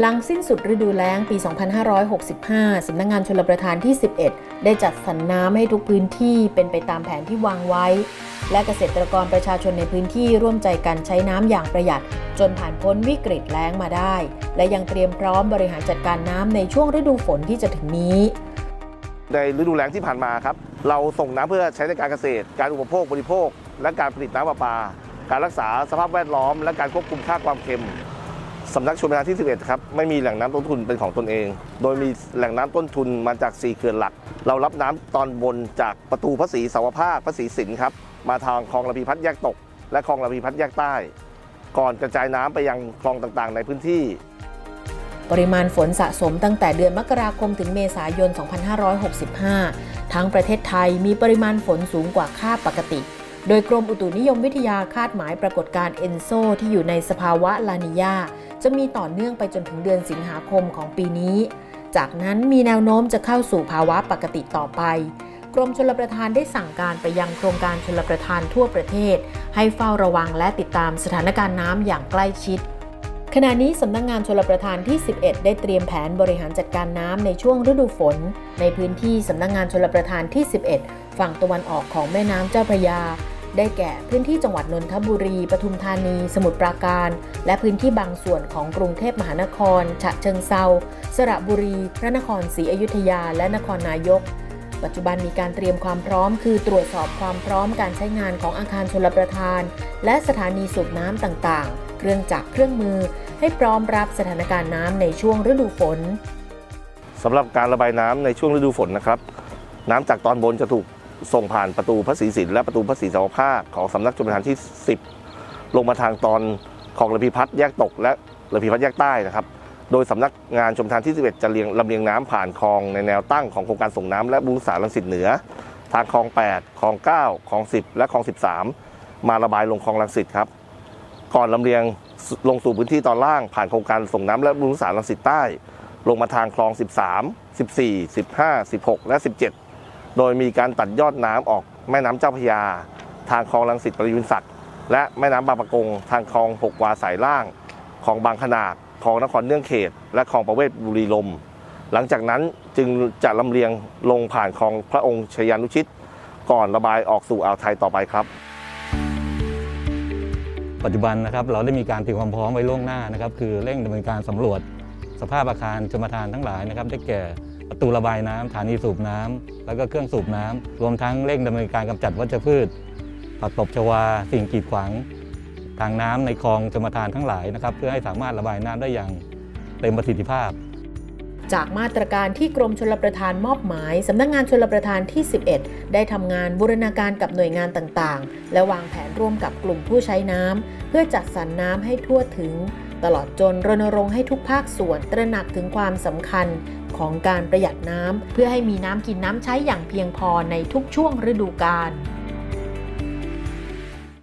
หลังสิ้นสุดฤดูแล้งปี 2565 สำนักงงานชลประทานที่ 11 ได้จัดสรรน้ำให้ทุกพื้นที่เป็นไปตามแผนที่วางไว้ และเกษตรกรประชาชนในพื้นที่ร่วมใจกันใช้น้ำอย่างประหยัด จนผ่านพ้นวิกฤตแล้งมาได้ และยังเตรียมพร้อมบริหารจัดการน้ำในช่วงฤดูฝนที่จะถึงนี้ ในฤดูแล้งที่ผ่านมาครับ เราส่งน้ำเพื่อใช้ในการเกษตร การอุปโภคบริโภค และการผลิตน้ำประปา การรักษาสภาพแวดล้อม และการควบคุมค่าความเค็ม สำนักชลประทานที่ 11 ครับ ไม่มีแหล่งน้ำต้นทุนเป็นของตนเอง โดยมีแหล่งน้ำต้นทุนมาจาก 4 เขื่อนหลัก เรารับน้ำตอนบนจากประตูพระศรีสาวภาคพระศรีสินครับ มาทางคลองระพีพัฒน์แยกตก และคลองระพีพัฒน์แยกใต้ ก่อนกระจายน้ำไปยังคลองต่างๆ ในพื้นที่ ปริมาณฝนสะสมตั้งแต่เดือนมกราคมถึงเมษายน 2565 ทั้งประเทศไทยมีปริมาณฝนสูงกว่าค่าปกติ โดยกรมอุตุนิยมวิทยาคาดหมายปรากฏการณ์เอนโซที่อยู่ในสภาวะลานิยาจะมีต่อเนื่องไปจนถึงเดือนสิงหาคมของปีนี้ จากนั้นมีแนวโน้มจะเข้าสู่ภาวะปกติต่อไป กรมชลประทานได้สั่งการไปยังโครงการชลประทานทั่วประเทศ ให้เฝ้าระวังและติดตามสถานการณ์น้ำอย่างใกล้ชิดขณะนี้สำนักงงานชลประทานที่ 11 ได้เตรียมแผนบริหารจัดการน้ำในช่วงฤดูฝน ในพื้นที่สำนักงงานชลประทานที่ 11 ฝั่งตะวันออกของแม่น้ำเจ้าพระยา ได้แก่พื้นที่จังหวัดนนทบุรี ปทุมธานี สมุทรปราการ และพื้นที่บางส่วนของกรุงเทพมหานคร ฉะเชิงเซา สระบุรี พระนครศรีอยุธยา และนครนายก ปัจจุบันมีการเตรียมความพร้อม คือตรวจสอบความพร้อมการใช้งานของอาคารชลประทาน และสถานีสูบน้ำต่างๆ เครื่องจักรเครื่องมือ ให้พร้อมรับสถานการณ์น้ำในช่วงฤดูฝนสำหรับการระบายน้ำในช่วงฤดูฝนนะครับน้ำจากตอนบนจะถูก ส่งผ่านประตูพระศรีสินและประตูพระศรีสาวภาคของสำนักชลประทานที่ 10 ลงมาทางตอนของระพีพัฒน์แยกตกและระพีพัฒน์แยกใต้นะครับ โดยสำนักงานชมทานที่ 11 จะเลียงลำเลียงน้ำผ่านคลองในแนวตั้งของโครงการส่งน้ำและบำรุงสารลังสิตเหนือ ทางคลอง 8 คลอง 9 คลอง 10 และคลอง 13 มาระบายลงคลองลังสิตครับ ก่อนลำเลียงลงสู่พื้นที่ตอนล่างผ่านโครงการส่งน้ำและบำรุงสารลังสิตใต้ ลงมาทางคลอง 13 14 15 16 และ 17 โดยมีการตัดยอดน้ำออกแม่น้ำเจ้าพยา ทางคลองลังสิตประยุนศักดิ์และแม่น้ำบางประกง ทางคลองหกวาสายล่างคลองบางขนาดคลองนครเนื่องเขต และคลองประเวศบุรีลม หลังจากนั้นจึงจะลำเลียงลงผ่านคลองพระองค์ชยานุชิต ก่อนระบายออกสู่อ่าวไทยต่อไปครับปัจจุบันนะครับเราได้มีการเตรียมความพร้อมไว้ล่วงหน้านะครับคือเร่งดำเนินการสำรวจสภาพอาคารชมทานทั้งหลายนะครับ ได้แก่ ประตูระบายน้ำฐานีสูบน้ำแล้วก็เครื่องสูบน้ำรวมทั้งเร่งดำเนินการกำจัดวัชพืช ผักตบชวา สิ่งกีดขวางทางน้ำในคลองชมทานทั้งหลายนะครับ เพื่อให้สามารถระบายน้ำได้อย่างเต็มประสิทธิภาพ จากมาตรการที่กรมชลประทานมอบหมาย สำนักงงานชลประทานที่ 11 ได้ทำงานบูรณาการกับหน่วยงานต่างๆ และวางแผนร่วมกับกลุ่มผู้ใช้น้ำเพื่อจัดสรรน้ำให้ทั่วถึง ตลอดจนรณรงค์ให้ทุกภาคส่วนตระหนักถึงความสำคัญ ของการประหยัดน้ำเพื่อให้มีน้ำกินน้ำใช้อย่างเพียงพอในทุกช่วงฤดูกาล